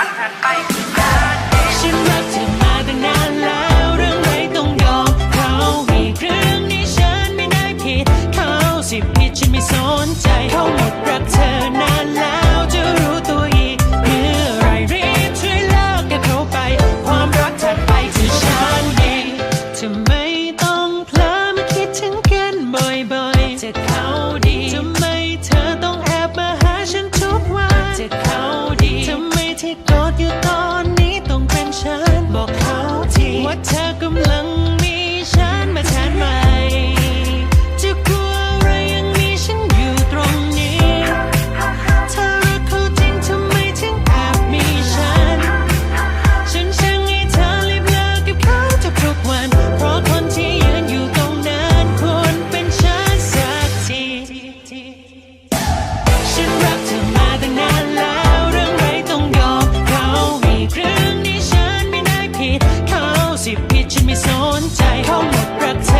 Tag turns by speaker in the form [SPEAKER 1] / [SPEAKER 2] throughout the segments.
[SPEAKER 1] rock. attack them like สิบพิษ
[SPEAKER 2] ฉันไม่สนใจเขาหมดรักเธอ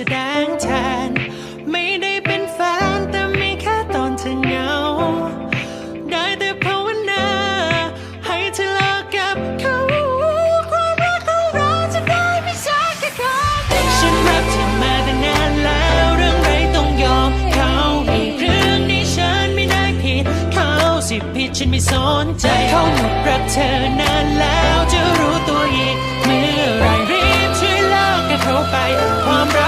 [SPEAKER 2] แสดงแทน ไม่ได้เป็นแฟนแต่มีแค่ตอนเธอเหงา ได้แต่ภาวนา ให้เธอเลิกกับเขา ความรักของเราจะได้ไม่ใช่แค่ครั้งฉันรับเธอมาตั้งนานแล้วเรื่องไรต้องยอมเขาอีกเรื่องนี้ฉันไม่ได้ผิด เขาสิผิดฉันไม่สนใจเขาหมดรักเธอนานแล้วจะรู้ตัวอีก เมื่อไรรีบช่วยเลิกกับเขาไป ความรัก